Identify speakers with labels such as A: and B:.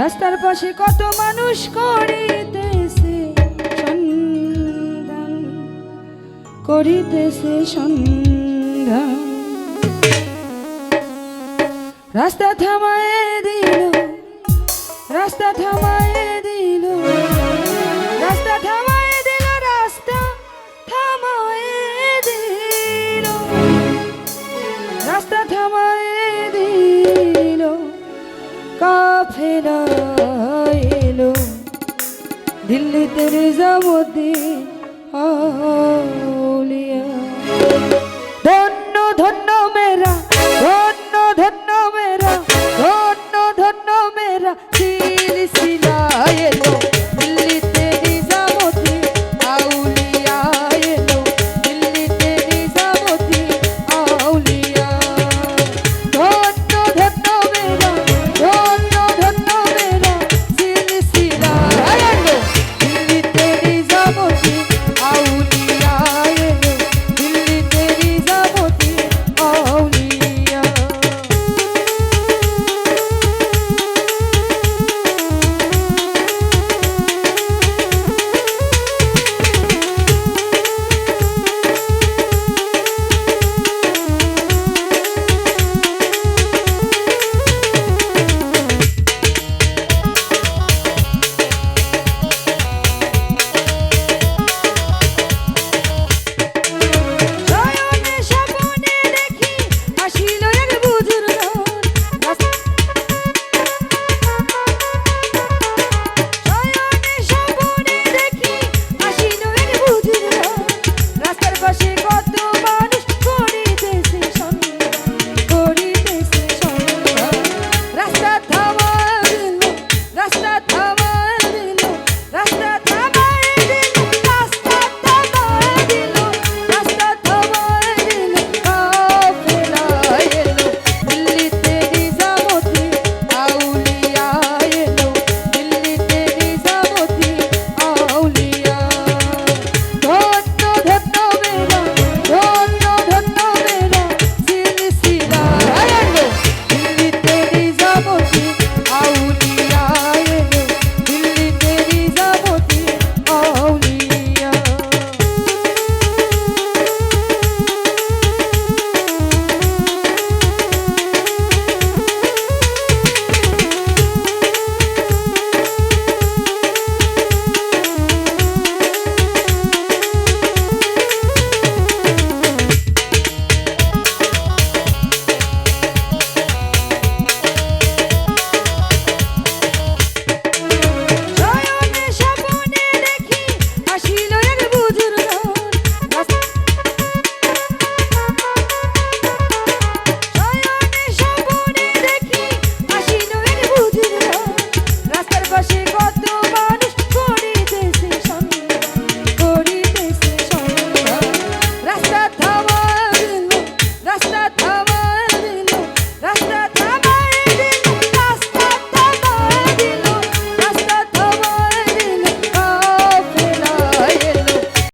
A: রাস্তার পাশে কত মানুষ করিতেছে সন্ধান করিতেছে সন্ধান। রাস্তা থামায়ে দিল, রাস্তা থামায়ে দিল, রাস্তা থামায়ে দিল, রাস্তা থামায়ে দিল। রাস্তা থামায়ে দিল কাফেলা এলো দিল্লিতে নিজামুদ্দিন আউলিয়া।